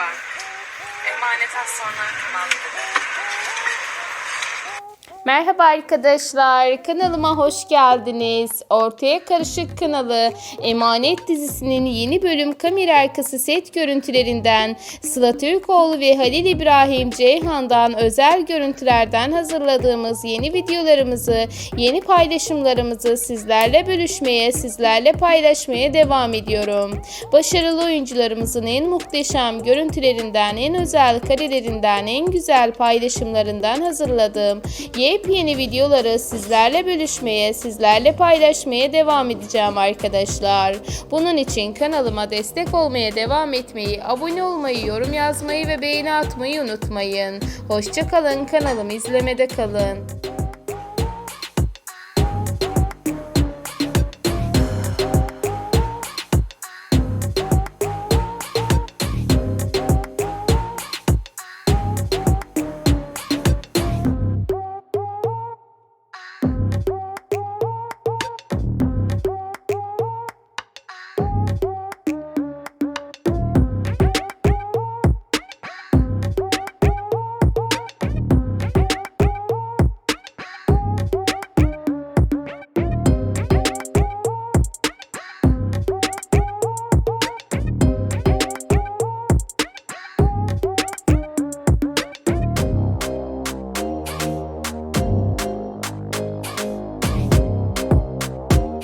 var. Emanet az sonra kanalda. Merhaba arkadaşlar, kanalıma hoş geldiniz. Ortaya Karışık kanalı Emanet dizisinin yeni bölüm kamera arkası set görüntülerinden Sıla Türkoğlu ve Halil İbrahim Ceyhan'dan özel görüntülerden hazırladığımız yeni videolarımızı, yeni paylaşımlarımızı sizlerle bölüşmeye, sizlerle paylaşmaya devam ediyorum. Başarılı oyuncularımızın en muhteşem görüntülerinden, en özel karelerinden, en güzel paylaşımlarından hazırladığım yepyeni videoları sizlerle bölüşmeye, sizlerle paylaşmaya devam edeceğim arkadaşlar. Bunun için kanalıma destek olmaya devam etmeyi, abone olmayı, yorum yazmayı ve beğeni atmayı unutmayın. Hoşçakalın, kanalımı izlemede kalın.